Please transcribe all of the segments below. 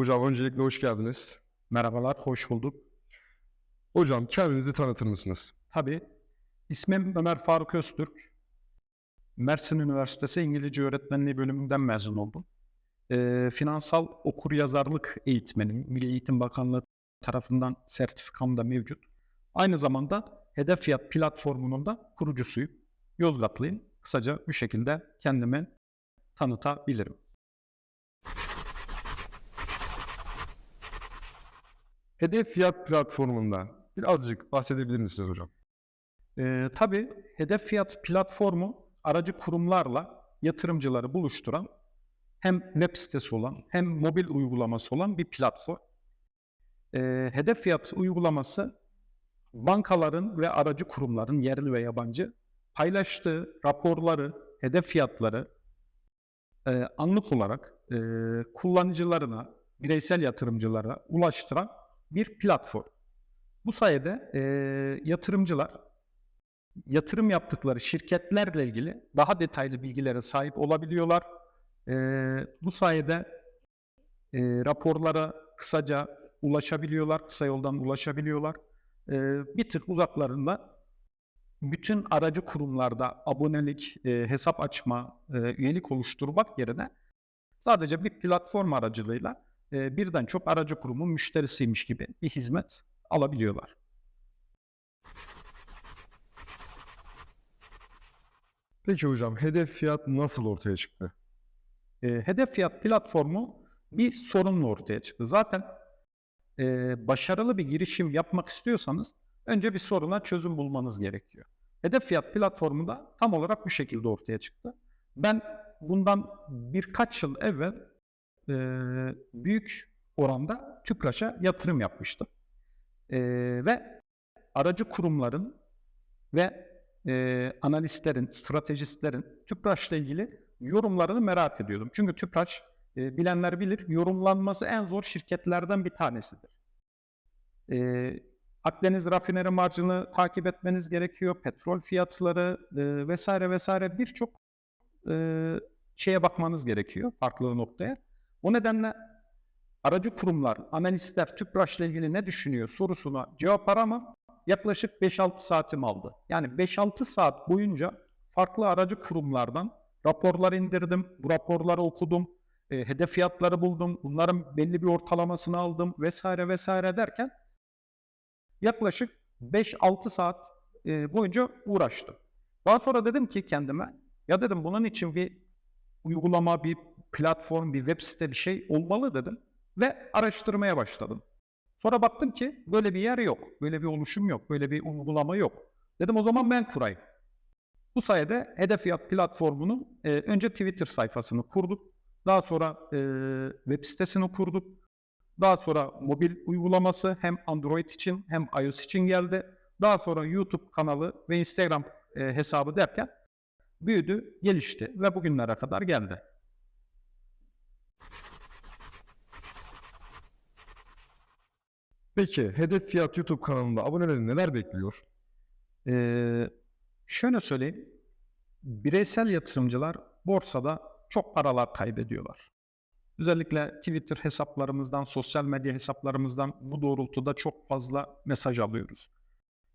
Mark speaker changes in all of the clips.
Speaker 1: Hocam öncelikle hoş geldiniz.
Speaker 2: Merhabalar, hoş bulduk.
Speaker 1: Hocam kendinizi tanıtır mısınız?
Speaker 2: Tabii, ismim Ömer Faruk Öztürk. Mersin Üniversitesi İngilizce Öğretmenliği bölümünden mezun oldum. Ee, finansal okuryazarlık eğitmenim. Milli Eğitim Bakanlığı tarafından sertifikam da mevcut. Aynı zamanda Hedef Fiyat platformunun da kurucusuyum. Yozgatlıyım. Kısaca bu şekilde kendimi tanıtabilirim.
Speaker 1: Hedef Fiyat platformundan birazcık bahsedebilir misiniz hocam?
Speaker 2: Ee, tabii hedef fiyat platformu aracı kurumlarla yatırımcıları buluşturan hem web sitesi olan hem mobil uygulaması olan bir platform. Ee, hedef fiyat uygulaması bankaların ve aracı kurumların yerli ve yabancı paylaştığı raporları, hedef fiyatları e, anlık olarak e, kullanıcılarına, bireysel yatırımcılara ulaştıran bir platform. Bu sayede e, yatırımcılar yatırım yaptıkları şirketlerle ilgili daha detaylı bilgilere sahip olabiliyorlar. E, bu sayede e, raporlara kısaca ulaşabiliyorlar, kısa yoldan ulaşabiliyorlar. E, bir tık uzaklarında bütün aracı kurumlarda abonelik, e, hesap açma, e, üyelik oluşturmak yerine sadece bir platform aracılığıyla e, birden çok aracı kurumun müşterisiymiş gibi bir hizmet alabiliyorlar.
Speaker 1: Peki hocam hedef fiyat nasıl ortaya çıktı?
Speaker 2: E, hedef fiyat platformu bir sorunla ortaya çıktı. Zaten e, başarılı bir girişim yapmak istiyorsanız önce bir soruna çözüm bulmanız gerekiyor. Hedef fiyat platformu da tam olarak bu şekilde ortaya çıktı. Ben bundan birkaç yıl evvel e, büyük oranda TÜPRAŞ'a yatırım yapmıştım. E, ve aracı kurumların ve e, analistlerin, stratejistlerin TÜPRAŞ'la ilgili yorumlarını merak ediyordum. Çünkü TÜPRAŞ e, bilenler bilir yorumlanması en zor şirketlerden bir tanesidir. E, Akdeniz rafineri marjını takip etmeniz gerekiyor. Petrol fiyatları e, vesaire vesaire birçok e, şeye bakmanız gerekiyor farklı noktaya. O nedenle aracı kurumlar, analistler TÜPRAŞ'la ilgili ne düşünüyor sorusuna cevap arama yaklaşık 5-6 saatim aldı. Yani 5-6 saat boyunca farklı aracı kurumlardan raporlar indirdim, bu raporları okudum, e, hedef fiyatları buldum, bunların belli bir ortalamasını aldım vesaire vesaire derken yaklaşık 5-6 saat e, boyunca uğraştım. Daha sonra dedim ki kendime, ya dedim bunun için bir uygulama, bir platform, bir web site bir şey olmalı dedim ve araştırmaya başladım. Sonra baktım ki böyle bir yer yok, böyle bir oluşum yok, böyle bir uygulama yok. Dedim o zaman ben kurayım. Bu sayede Hedef Fiyat platformunun e, önce Twitter sayfasını kurduk. Daha sonra e, web sitesini kurduk. Daha sonra mobil uygulaması hem Android için hem iOS için geldi. Daha sonra YouTube kanalı ve Instagram e, hesabı derken büyüdü, gelişti ve bugünlere kadar geldi.
Speaker 1: Peki hedef fiyat YouTube kanalında aboneleri neler bekliyor?
Speaker 2: Ee, şöyle söyleyeyim, bireysel yatırımcılar borsada çok paralar kaybediyorlar. Özellikle Twitter hesaplarımızdan, sosyal medya hesaplarımızdan bu doğrultuda çok fazla mesaj alıyoruz.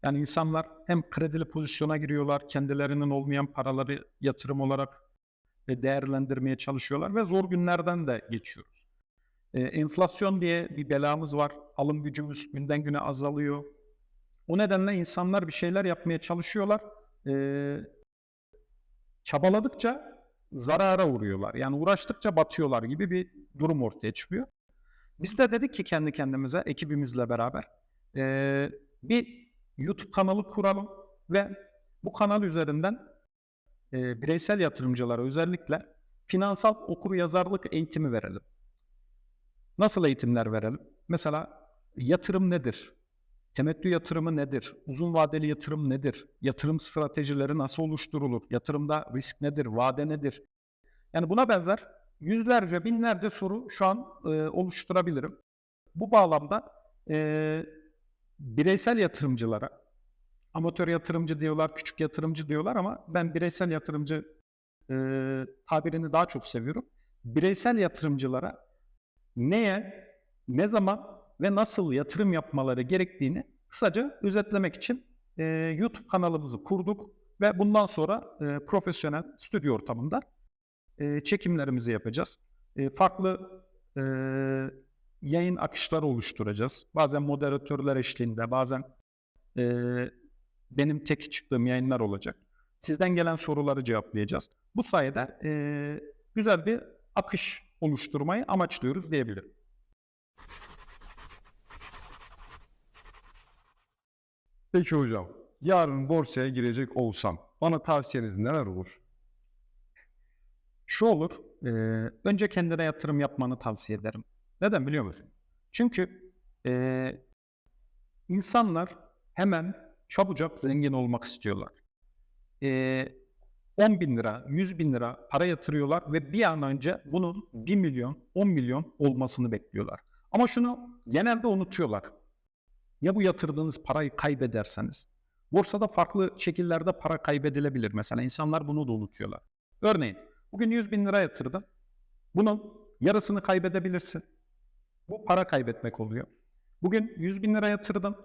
Speaker 2: Yani insanlar hem kredili pozisyona giriyorlar, kendilerinin olmayan paraları yatırım olarak e, değerlendirmeye çalışıyorlar ve zor günlerden de geçiyoruz. Ee, enflasyon diye bir belamız var. Alım gücümüz günden güne azalıyor. O nedenle insanlar bir şeyler yapmaya çalışıyorlar. Ee, çabaladıkça zarara uğruyorlar. Yani uğraştıkça batıyorlar gibi bir durum ortaya çıkıyor. Biz de dedik ki kendi kendimize, ekibimizle beraber ee, bir YouTube kanalı kuralım ve bu kanal üzerinden e, bireysel yatırımcılara özellikle finansal okur yazarlık eğitimi verelim. Nasıl eğitimler verelim? Mesela yatırım nedir? Temettü yatırımı nedir? Uzun vadeli yatırım nedir? Yatırım stratejileri nasıl oluşturulur? Yatırımda risk nedir? Vade nedir? Yani buna benzer yüzlerce, binlerce soru şu an e, oluşturabilirim. Bu bağlamda e, bireysel yatırımcılara, amatör yatırımcı diyorlar, küçük yatırımcı diyorlar ama ben bireysel yatırımcı e, tabirini daha çok seviyorum. Bireysel yatırımcılara neye ne zaman ve nasıl yatırım yapmaları gerektiğini kısaca özetlemek için e, YouTube kanalımızı kurduk ve bundan sonra e, profesyonel stüdyo ortamında e, çekimlerimizi yapacağız. E, farklı e, yayın akışları oluşturacağız. Bazen moderatörler eşliğinde, bazen e, benim tek çıktığım yayınlar olacak. Sizden gelen soruları cevaplayacağız. Bu sayede e, güzel bir akış oluşturmayı amaçlıyoruz diyebilirim.
Speaker 1: Peki hocam, yarın borsaya girecek olsam bana tavsiyeniz neler olur?
Speaker 2: Şu olur, e, önce kendine yatırım yapmanı tavsiye ederim. Neden biliyor musun? Çünkü e, insanlar hemen çabucak zengin olmak istiyorlar. E, 10 bin lira, 100 bin lira para yatırıyorlar ve bir an önce bunun 1 milyon, 10 milyon olmasını bekliyorlar. Ama şunu genelde unutuyorlar. Ya bu yatırdığınız parayı kaybederseniz? Borsada farklı şekillerde para kaybedilebilir. Mesela insanlar bunu da unutuyorlar. Örneğin bugün 100 bin lira yatırdın. Bunun yarısını kaybedebilirsin. Bu para kaybetmek oluyor. Bugün 100 bin lira yatırdın.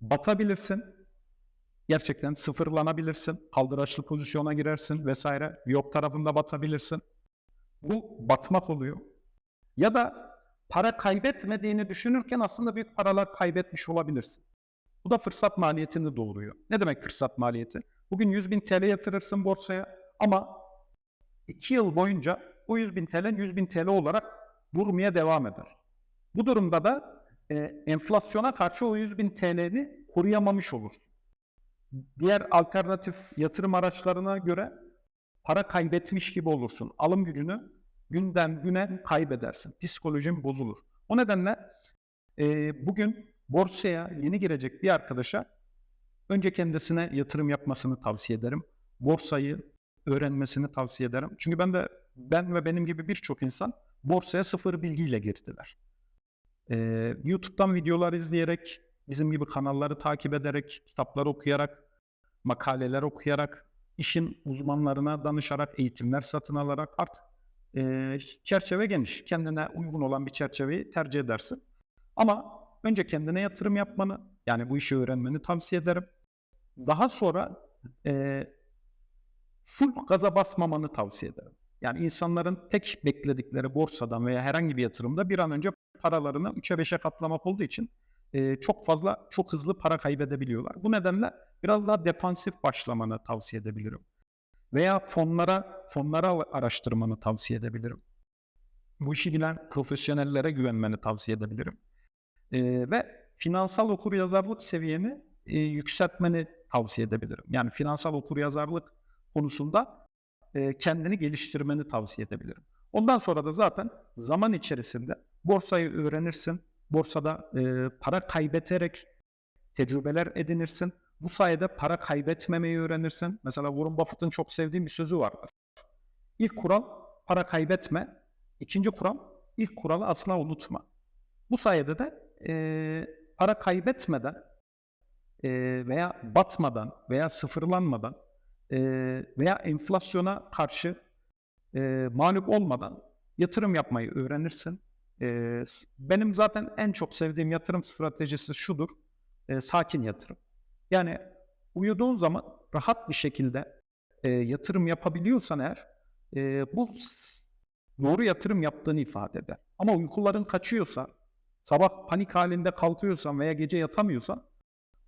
Speaker 2: Batabilirsin. Gerçekten sıfırlanabilirsin. Kaldıraçlı pozisyona girersin vesaire. Yok tarafında batabilirsin. Bu batmak oluyor. Ya da para kaybetmediğini düşünürken aslında büyük paralar kaybetmiş olabilirsin. Bu da fırsat maliyetini doğuruyor. Ne demek fırsat maliyeti? Bugün 100 bin TL yatırırsın borsaya ama 2 yıl boyunca o 100 bin TL 100 bin TL olarak durmaya devam eder. Bu durumda da e, enflasyona karşı o 100 bin TL'ni koruyamamış olursun. Diğer alternatif yatırım araçlarına göre para kaybetmiş gibi olursun. Alım gücünü günden güne kaybedersin. Psikolojin bozulur. O nedenle e, bugün borsaya yeni girecek bir arkadaşa önce kendisine yatırım yapmasını tavsiye ederim. Borsayı öğrenmesini tavsiye ederim. Çünkü ben de ben ve benim gibi birçok insan borsaya sıfır bilgiyle girdiler. Ee, YouTube'dan videolar izleyerek, bizim gibi kanalları takip ederek, kitaplar okuyarak, makaleler okuyarak, işin uzmanlarına danışarak, eğitimler satın alarak artık e, çerçeve geniş. Kendine uygun olan bir çerçeveyi tercih edersin. Ama önce kendine yatırım yapmanı, yani bu işi öğrenmeni tavsiye ederim. Daha sonra e, full gaza basmamanı tavsiye ederim. Yani insanların tek bekledikleri borsadan veya herhangi bir yatırımda bir an önce paralarını 3'e 5'e katlamak olduğu için e, çok fazla, çok hızlı para kaybedebiliyorlar. Bu nedenle biraz daha defansif başlamanı tavsiye edebilirim. Veya fonlara, fonlara araştırmanı tavsiye edebilirim. Bu işi bilen profesyonellere güvenmeni tavsiye edebilirim. E, ve finansal okuryazarlık seviyeni e, yükseltmeni tavsiye edebilirim. Yani finansal okuryazarlık konusunda e, kendini geliştirmeni tavsiye edebilirim. Ondan sonra da zaten zaman içerisinde borsayı öğrenirsin. Borsada e, para kaybeterek tecrübeler edinirsin. Bu sayede para kaybetmemeyi öğrenirsin. Mesela Warren Buffett'ın çok sevdiğim bir sözü vardır. İlk kural para kaybetme. İkinci kural ilk kuralı asla unutma. Bu sayede de e, para kaybetmeden e, veya batmadan veya sıfırlanmadan e, veya enflasyona karşı e, mağlup olmadan yatırım yapmayı öğrenirsin. E, benim zaten en çok sevdiğim yatırım stratejisi şudur. e, sakin yatırım. Yani uyuduğun zaman rahat bir şekilde e, yatırım yapabiliyorsan eğer e, bu doğru yatırım yaptığını ifade eder. Ama uykuların kaçıyorsa, sabah panik halinde kalkıyorsan veya gece yatamıyorsan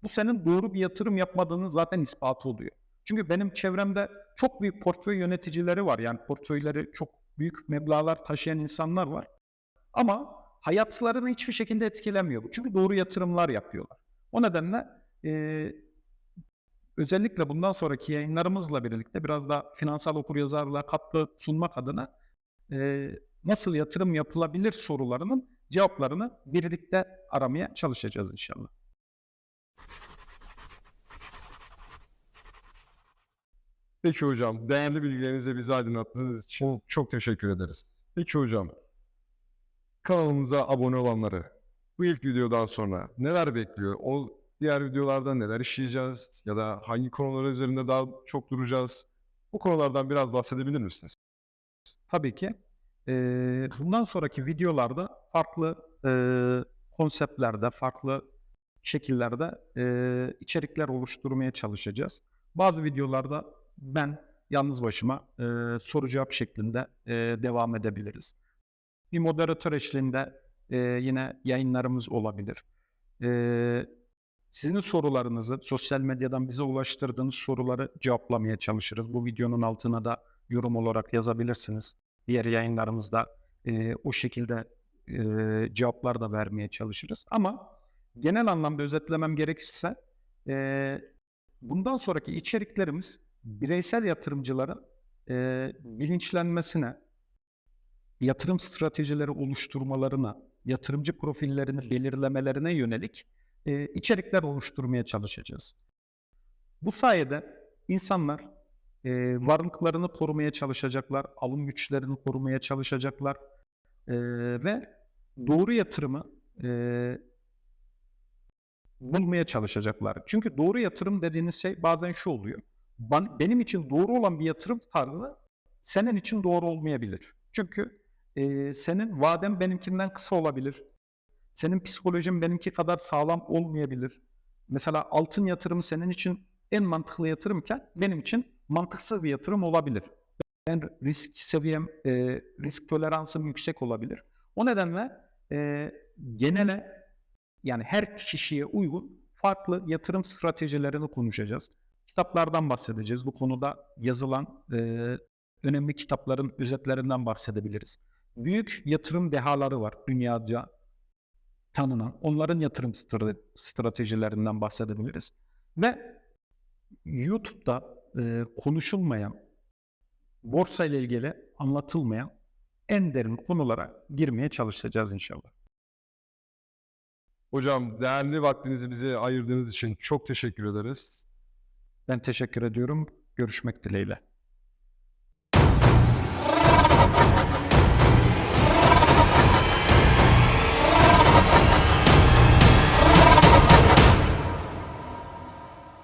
Speaker 2: bu senin doğru bir yatırım yapmadığının zaten ispatı oluyor. Çünkü benim çevremde çok büyük portföy yöneticileri var. Yani portföyleri çok büyük meblağlar taşıyan insanlar var. Ama hayatlarını hiçbir şekilde etkilemiyor bu. Çünkü doğru yatırımlar yapıyorlar. O nedenle e, özellikle bundan sonraki yayınlarımızla birlikte biraz daha finansal okuryazarlığa katkı sunmak adına e, nasıl yatırım yapılabilir sorularının cevaplarını birlikte aramaya çalışacağız inşallah.
Speaker 1: Peki hocam, değerli bilgilerinize bizi aydınlattığınız için çok teşekkür ederiz. Peki hocam, kanalımıza abone olanları bu ilk videodan sonra neler bekliyor? O diğer videolarda neler işleyeceğiz? Ya da hangi konular üzerinde daha çok duracağız? Bu konulardan biraz bahsedebilir misiniz?
Speaker 2: Tabii ki. Eee, bundan sonraki videolarda farklı e, konseptlerde, farklı şekillerde e, içerikler oluşturmaya çalışacağız. Bazı videolarda ben yalnız başıma e, soru cevap şeklinde e, devam edebiliriz. Bir moderatör eşliğinde e, yine yayınlarımız olabilir. E, sizin sorularınızı, sosyal medyadan bize ulaştırdığınız soruları cevaplamaya çalışırız. Bu videonun altına da yorum olarak yazabilirsiniz. Diğer yayınlarımızda e, o şekilde e, cevaplar da vermeye çalışırız. Ama genel anlamda özetlemem gerekirse e, bundan sonraki içeriklerimiz bireysel yatırımcıların e, bilinçlenmesine, yatırım stratejileri oluşturmalarına, yatırımcı profillerini belirlemelerine yönelik e, içerikler oluşturmaya çalışacağız. Bu sayede insanlar e, varlıklarını korumaya çalışacaklar, alım güçlerini korumaya çalışacaklar e, ve doğru yatırımı e, bulmaya çalışacaklar. Çünkü doğru yatırım dediğiniz şey bazen şu oluyor. Ban- benim için doğru olan bir yatırım tarzı senin için doğru olmayabilir. Çünkü e, senin vaden benimkinden kısa olabilir. Senin psikolojin benimki kadar sağlam olmayabilir. Mesela altın yatırımı senin için en mantıklı yatırımken benim için mantıksız bir yatırım olabilir. Ben risk seviyem, e, risk toleransım yüksek olabilir. O nedenle e, genele yani her kişiye uygun farklı yatırım stratejilerini konuşacağız. Kitaplardan bahsedeceğiz. Bu konuda yazılan e, önemli kitapların özetlerinden bahsedebiliriz. Büyük yatırım dehaları var dünyaca tanınan. Onların yatırım stra- stratejilerinden bahsedebiliriz. Ve YouTube'da e, konuşulmayan, borsa ile ilgili anlatılmayan en derin konulara girmeye çalışacağız inşallah.
Speaker 1: Hocam değerli vaktinizi bize ayırdığınız için çok teşekkür ederiz.
Speaker 2: Ben teşekkür ediyorum. Görüşmek dileğiyle.